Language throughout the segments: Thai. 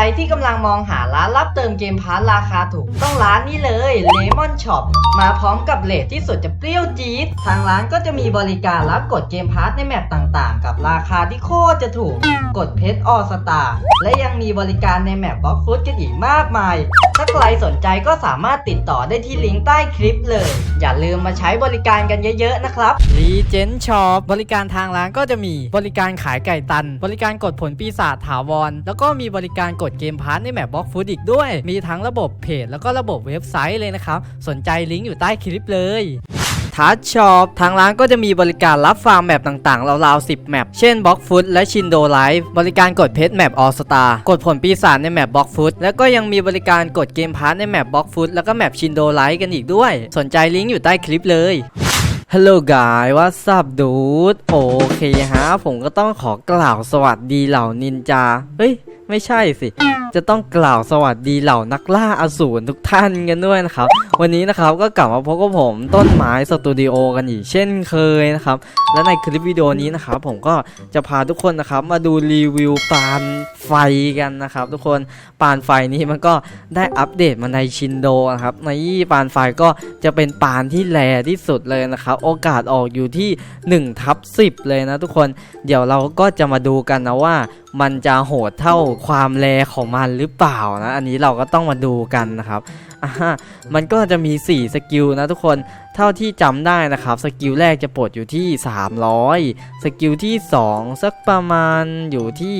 รที่กำลังมองหาร้านรับเติมเกมพาร์ทราคาถูก ต้องร้านนี้เลย Lemon Shop มาพร้อมกับเลทที่สุดจะเปรี้ยวจี๊ดทางร้านก็จะมีบริการรับกดเกมพาร์ทในแมปต่างๆ กับราคาที่โคตรจะถูก กดเพชรออสตาและยังมีบริการในแมปบล็อกฟุตกันอีกมากมาย ถ้าใครสนใจก็สามารถติดต่อได้ที่ลิงก์ใต้คลิปเลย อย่าลืมมาใช้บริการกันเยอะๆนะครับรีเจนช็อปบริการทางร้านก็จะมีบริการขายไก่ตัน บริการกดผลปีศาจถาวร แล้วก็มีบริการกดเกมพาร์ทในแมปบล็อกฟูดอีกด้วย มีทั้งระบบเพจแล้วก็ระบบเว็บไซต์เลยนะครับ สนใจลิงก์อยู่ใต้คลิปเลยทัชช็อปทางร้านก็จะมีบริการรับฟาร์มแมปต่างๆ ราวๆ 10 แมป เช่นบล็อกฟุตและชินโดไลฟ์บริการกดเพชรแมปออสตากดผลปีศาจในแมปบล็อกฟุตแล้วก็ยังมีบริการกดเกมพาร์ทในแมปบล็อกฟุตแล้วก็แมปชินโดไลฟ์กันอีกด้วย สนใจลิงก์อยู่ใต้คลิปเลยฮัลโหลกายว่าสับดูดโอเคฮะ ผมก็ต้องขอกล่าวสวัสดีเหล่านินจา เฮ้ย ไม่ใช่สิ จะต้องกล่าวสวัสดีเหล่านักล่าอสูรทุกท่านกันด้วยนะครับ วันนี้นะครับก็กลับมาพบกับผมต้นไม้สตูดิโอกันอีกเช่นเคยนะครับ และในคลิปวิดีโอนี้นะครับผมก็จะพาทุกคนนะครับมาดูรีวิวปานไฟกันนะครับ ทุกคนปานไฟนี้มันก็ได้อัปเดตมาในชินโดนะครับในปานไฟก็จะเป็นปานที่แรที่สุดเลยนะครับ โอกาสออกอยู่ที่1ทับ10 เลยนะทุกคนเดี๋ยวเราก็จะมาดูกันนะว่ามันจะโหดเท่าความแรงของมันหรือเปล่านะ อันนี้เราก็ต้องมาดูกันนะครับอ่ามันก็จะมี 4 สกิลนะทุกคน เท่าที่จำได้นะครับ สกิลแรกจะปลดอยู่ที่ 300 สกิลที่ 2 สักประมาณอยู่ที่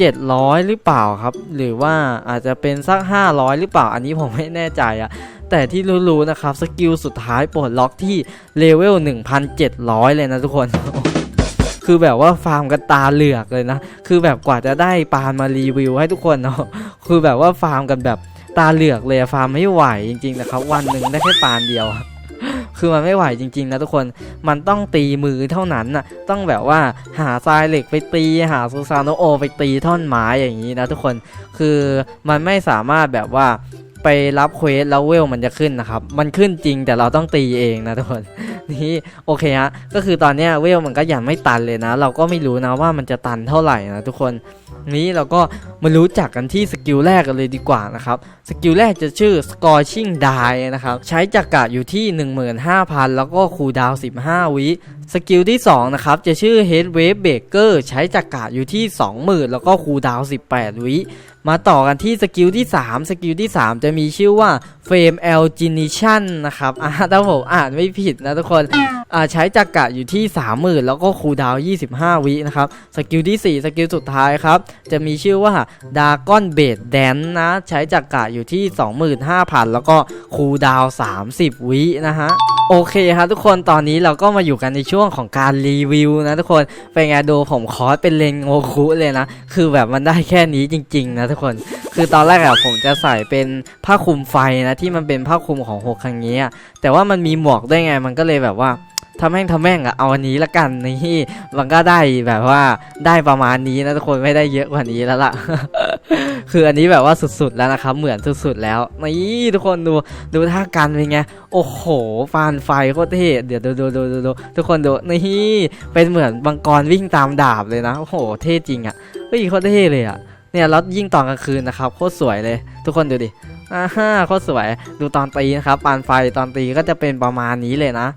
700 หรือเปล่าครับ หรือว่าอาจจะเป็นสัก 500 หรือเปล่า อันนี้ผมไม่แน่ใจอะแต่ที่รู้ๆนะครับ สกิลสุดท้ายปลดล็อกที่เลเวล 1,700 เลยนะทุกคน คือแบบว่าฟาร์มกันตาเหลือกเลยนะ คือแบบกว่าจะได้ปานมารีวิวให้ทุกคนเนาะ คือแบบว่าฟาร์มกันแบบตาเหลือกเลยฟาร์มไม่ไหวจริงๆนะครับ วันหนึ่งได้แค่ปานเดียว คือมันไม่ไหวจริงๆนะทุกคน มันต้องตีมือเท่านั้นน่ะ ต้องแบบว่าหาทรายเหล็กไปตี หาซูซานโนโอไปตีท่อนไม้อย่างนี้นะทุกคน คือมันไม่สามารถแบบว่าไปรับเควสแล้วเวลมันจะขึ้นนะครับ มันขึ้นจริงแต่เราต้องตีเองนะทุกคน นี้โอเคฮะก็คือตอนเนี้ยเวลมันก็ยังไม่ตันเลยนะ เราก็ไม่รู้นะว่ามันจะตันเท่าไหร่นะทุกคนนี้เราก็มารู้จักกันที่สกิลแรกกันเลยดีกว่านะครับ สกิลแรกจะชื่อ Scorching Die นะครับใช้จักระอยู่ที่ 15,000 แล้วก็คูลดาวน์15 วิสกิลที่2นะครับจะชื่อ Head Wave Breaker ใช้จักระอยู่ที่ 20,000 แล้วก็คูลดาวน์18 วิ มาต่อกันที่สกิลที่ 3 สกิลที่ 3 จะมีชื่อว่า Flame Algination นะครับอ่าถ้าผมอ่านไม่ผิดนะทุกคนอ่าใช้จักระอยู่ที่ 30,000 แล้วก็คูลดาวน์25 วินะครับสกิลที่ 4 สกิลสุดท้ายครับจะมีชื่อว่า Dragon b a d Dance นะใช้จักระอยู่ที่ 25,000 แล้วก็คูดาว 30 วินะฮะโอเคครับทุกคนตอนนี้เราก็มาอยู่กันในช่วงของการรีวิวนะทุกคนเป็นไงดูผมคอสเป็นเลนโงคุเลยนะ คือแบบมันได้แค่นี้จริง ๆ นะทุกคนคือตอนแรกอะผมจะใส่เป็นผ้าคลุมไฟนะที่มันเป็นผ้าคลุมของหกครั้งนี้แต่ว่ามันมีหมวกด้วยไงมันก็เลยแบบว่า ทำแม่งทำแม่งอะเอาอันนี้ละกันนี่มันก็ได้แบบว่าได้ประมาณนี้นะทุกคนไม่ได้เยอะกว่านี้แล้วล่ะ คืออันนี้แบบว่าสุดๆแล้วนะครับ เหมือนสุดๆแล้วนี่ทุกคนดูดูท่ากันเป็นไงโอ้โหฟานไฟโคตรเท่เดี๋ยวดูดูดูดูดูทุกคนดูนี่เป็นเหมือนมังกรวิ่งตามดาบเลยนะโอ้โหเท่จริงอะเฮ้ยโคตรเท่เลยอะเนี่ยแล้วยิ่งตอนกลางคืนนะครับโคตรสวยเลย ทุกคนดูดิอ่าฮ่าโคตรสวย ดูตอนตีนะครับปานไฟตอนตีก็จะเป็นประมาณนี้เลยนะ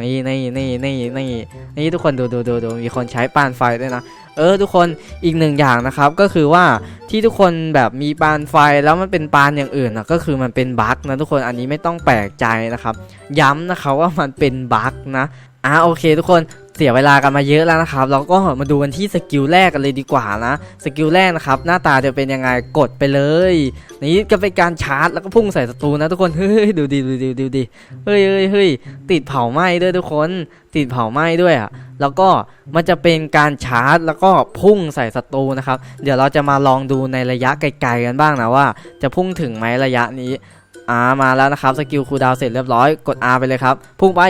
นี่นี่นี่นี่นี่นี่ทุกคนดูดูดูดูมีคนใช้ปานไฟด้วยนะ เออทุกคนอีกหนึ่งอย่างนะครับก็คือว่าที่ทุกคนแบบมีปานไฟแล้วมันเป็นปานอย่างอื่นนะก็คือมันเป็นบั๊กนะทุกคนอันนี้ไม่ต้องแปลกใจนะครับ ย้ำนะครับว่ามันเป็นบั๊กนะอ่าโอเค ทุกคน เสียเวลากันมาเยอะแล้วนะครับ เราก็มาดูกันที่สกิลแรกกันเลยดีกว่านะ สกิลแรกนะครับ หน้าตาจะเป็นยังไงกดไปเลย นี่ก็เป็นการชาร์จแล้วก็พุ่งใส่ศัตรูนะทุกคน เฮ้ยดูดิดูดิดูดิเฮ้ยเฮ้ยเฮ้ยติดเผาไหม้ด้วยทุกคน ติดเผาไหม้ด้วยอะ แล้วก็มันจะเป็นการชาร์จแล้วก็พุ่งใส่ศัตรูนะครับ เดี๋ยวเราจะมาลองดูในระยะไกลๆกันบ้างนะว่า จะพุ่งถึงไหมระยะนี้อ่ามาแล้วนะครับสกิลคูดาวเสร็จเรียบร้อยกด R ไปเลยครับ พุ่งไป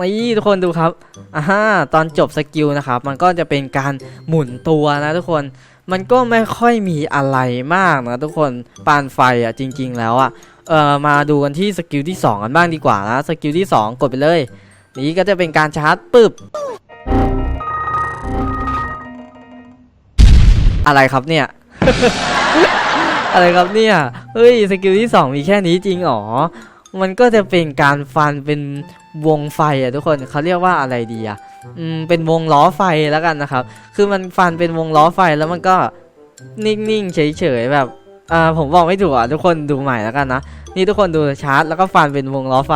นี่ทุกคนดูครับอ่าตอนจบสกิลนะครับ มันก็จะเป็นการหมุนตัวนะทุกคน มันก็ไม่ค่อยมีอะไรมากนะทุกคนปานไฟอะจริง ๆ แล้วอะ เออมาดูกันที่สกิลที่สองกันบ้างดีกว่านะ สกิลที่สองกดไปเลย นี่ก็จะเป็นการชาร์จปึ๊บ อะไรครับเนี่ย อะไรครับเนี่ย เฮ้ย สกิลที่ 2 มีแค่นี้จริงหรอ มันก็จะเป็นการฟันเป็นวงไฟอะทุกคนเขาเรียกว่าอะไรดีอะอืมเป็นวงล้อไฟแล้วกันนะครับ คือมันฟันเป็นวงล้อไฟแล้วมันก็นิ่งๆเฉยๆแบบอ่าผมบอกไม่ถูกอะทุกคนดูใหม่แล้วกันนะนี่ทุกคนดูชาร์จแล้วก็ฟันเป็นวงล้อไฟ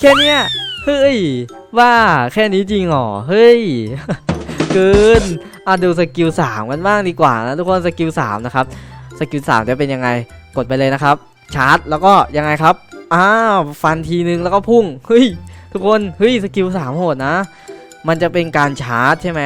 แค่เนี้ยเฮ้ยว่าแค่นี้จริงหรอเฮ้ยเกินอะดูสกิล3กันบ้างดีกว่านะทุกคนสกิล3นะครับสกิล3จะเป็นยังไงกดไปเลยนะครับ ชาร์จ แล้วก็ยังไงครับ อ้าวฟันทีนึงแล้วก็พุ่ง เฮ้ย ทุกคน เฮ้ย สกิล3โหดนะ มันจะเป็นการชาร์จใช่ไหม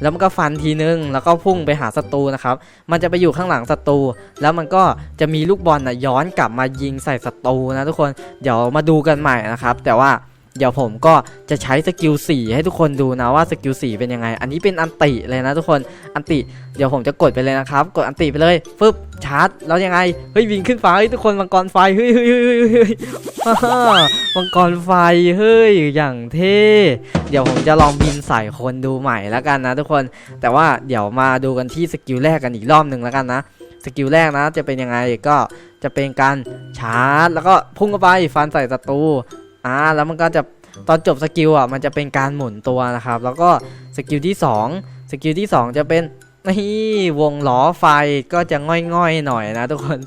แล้วมันก็ฟันทีนึง แล้วก็พุ่งไปหาศัตรูนะครับ มันจะไปอยู่ข้างหลังศัตรู แล้วมันก็จะมีลูกบอลนะย้อนกลับมายิงใส่ศัตรูนะทุกคน เดี๋ยวมาดูกันใหม่นะครับ แต่ว่าเดี๋ยวผมก็จะใช้สกิล4ให้ทุกคนดูนะว่าสกิล4เป็นยังไง อันนี้เป็นอันติเลยนะทุกคน อันติ เดี๋ยวผมจะกดไปเลยนะครับ กดอันติไปเลย ฟึบาร์จแล้วยังไงเฮ้ยวิ่งขึ้นฟ้าเฮ้ยทุกคนมังกรไฟเฮ้ยเฮ้ยเฮ้ยเฮ้ยฮ่าฮ่ามังกรไฟเฮ้ยอย่างเท่เดี๋ยวผมจะลองบินใส่คนดูใหม่แล้วกันนะทุกคนแต่ว่าเดี๋ยวมาดูกันที่สกิลแรกกันอีกรอบหนึ่งแล้วกันนะสกิลแรกนะจะเป็นยังไงก็จะเป็นการชาร์จ แล้วก็พุ่งเข้าไปฟันใส่ศัตรูอ่าแล้วมันก็จะตอนจบสกิลอะมันจะเป็นการหมุนตัวนะครับ แล้วก็สกิลที่สองสกิลที่สองจะเป็น นี่วงล้อไฟก็จะง่อยๆหน่อยนะทุกคน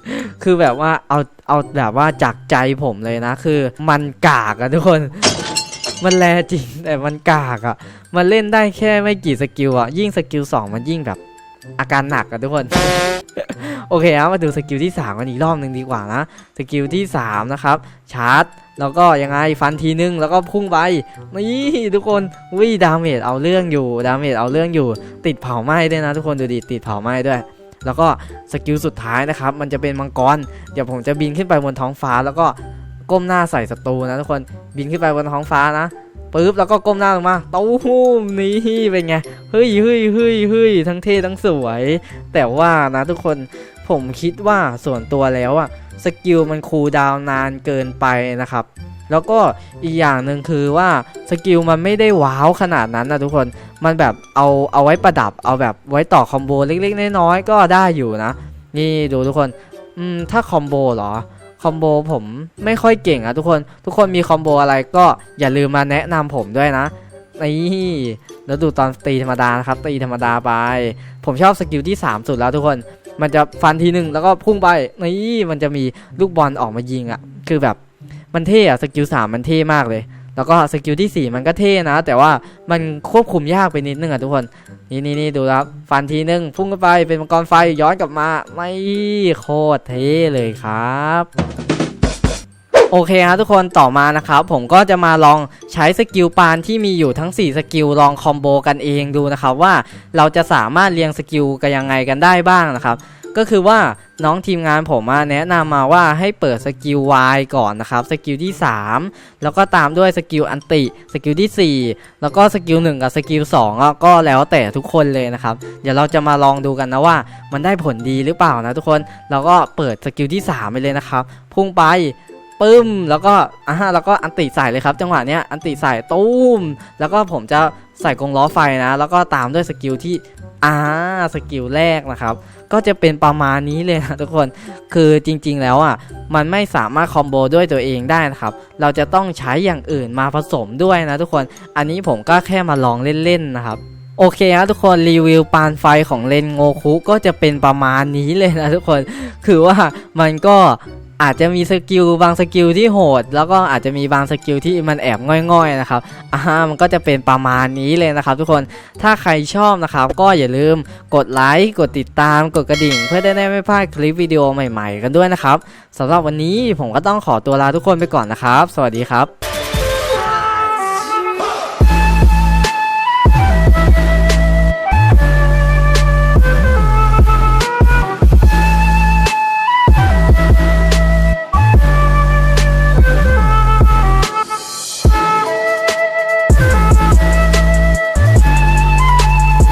คือแบบว่าเอาเอาแบบว่าจากใจผมเลยนะ คือมันกากอะทุกคน มันแลจริงแต่มันกากอะมันเล่นได้แค่ไม่กี่สกิลอะยิ่งสกิล2มันยิ่งแบบอาการหนักอะทุกคน โอเคครับมาดูสกิลที่3กันอีกรอบหนึ่งดีกว่านะสกิลที่3นะครับชาร์จแล้วก็ยังไงฟันทีนึงแล้วก็พุ่งไปนี่ทุกคนวิดาเมจเอาเรื่องอยู่ดาเมจเอาเรื่องอยู่ ติดเผาไหม้ด้วยนะ ทุกคนดูดิติดเผาไหม้ด้วย แล้วก็สกิลสุดท้ายนะครับ มันจะเป็นมังกรเดี๋ยวผมจะบินขึ้นไปบนท้องฟ้า แล้วก็ก้มหน้าใส่ศัตรูนะทุกคนบินขึ้นไปบนท้องฟ้านะปึ๊บแล้วก็ก้มหน้าลงมาตู้มนี่เป็นไงเฮ้ยเฮ้ยเฮ้ยเฮ้ยทั้งเท่ทั้งสวย แต่ว่านะทุกคน ผมคิดว่าส่วนตัวแล้วอะสกิลมันคูลดาวนานเกินไปนะครับ แล้วก็อีกอย่างหนึ่งคือว่าสกิลมันไม่ได้ว้าวขนาดนั้นนะทุกคนมันแบบเอาเอาไว้ประดับเอาแบบไว้ต่อคอมโบเล็กๆน้อยๆก็ได้อยู่นะ นี่ดูทุกคนอืมถ้าคอมโบเหรอคอมโบผมไม่ค่อยเก่งอะทุกคนทุกคนมีคอมโบอะไรก็อย่าลืมมาแนะนำผมด้วยนะนี่แล้วดูตอนตีธรรมดานะครับตีธรรมดาไป ผมชอบสกิลที่ 3 สุดแล้วทุกคน มันจะฟันทีหนึ่งแล้วก็พุ่งไปนี่มันจะมีลูกบอลออกมายิงอะคือแบบมันเท่อะสกิลสามมันเท่มากเลย แล้วก็สกิลที่ 4 มันก็เท่นะ แต่ว่ามันควบคุมยากไปนิดนึงอะทุกคน นี่นี่นี่ดูครับฟันทีนึงพุ่งขึ้นไปเป็นมังกรไฟย้อนกลับมา ไม่โคตรเท่เลยครับ โอเคครับทุกคนต่อมานะครับผมก็จะมาลองใช้สกิลปานที่มีอยู่ทั้ง 4 สกิลลองคอมโบกันเองดูนะครับว่าเราจะสามารถเรียงสกิลกันยังไงกันได้บ้างนะครับก็คือว่าน้องทีมงานผมมาแนะนำมาว่าให้เปิดสกิล Y ก่อนนะครับสกิลที่ 3 แล้วก็ตามด้วยสกิลอันติสกิลที่ 4 แล้วก็สกิล1กับสกิล2อะก็แล้วแต่ทุกคนเลยนะครับ เดี๋ยวเราจะมาลองดูกันนะว่า มันได้ผลดีหรือเปล่านะทุกคน เราก็เปิดสกิลที่ 3 ไปเลยนะครับ พุ่งไป ปึ้ม แล้วก็อ่าแล้วก็อันติใส่เลยครับจังหวะเนี้ยอันติใส่ตุ้ม แล้วก็ผมจะใส่กงล้อไฟนะ แล้วก็ตามด้วยสกิลที่อ่าสกิลแรกนะครับ ก็จะเป็นประมาณนี้เลยนะทุกคนคือจริงๆแล้วอะมันไม่สามารถคอมโบด้วยตัวเองได้นะครับ เราจะต้องใช้อย่างอื่นมาผสมด้วยนะทุกคนอันนี้ผมก็แค่มาลองเล่นๆนะครับโอเคครับทุกคนรีวิวปานไฟของเลนโงคุก็จะเป็นประมาณนี้เลยนะทุกคน คือว่ามันก็ อาจจะมีสกิลบางสกิลที่โหด แล้วก็อาจจะมีบางสกิลที่มันแอบง่อยๆนะครับอ่ามันก็จะเป็นประมาณนี้เลยนะครับ ทุกคนถ้าใครชอบนะครับก็อย่าลืมกดไลค์กดติดตามกดกระดิ่ง เพื่อได้ไม่พลาดคลิปวิดีโอใหม่ ๆ กันด้วยนะครับสำหรับวันนี้ผมก็ต้องขอตัวลาทุกคนไปก่อนนะครับ สวัสดีครับ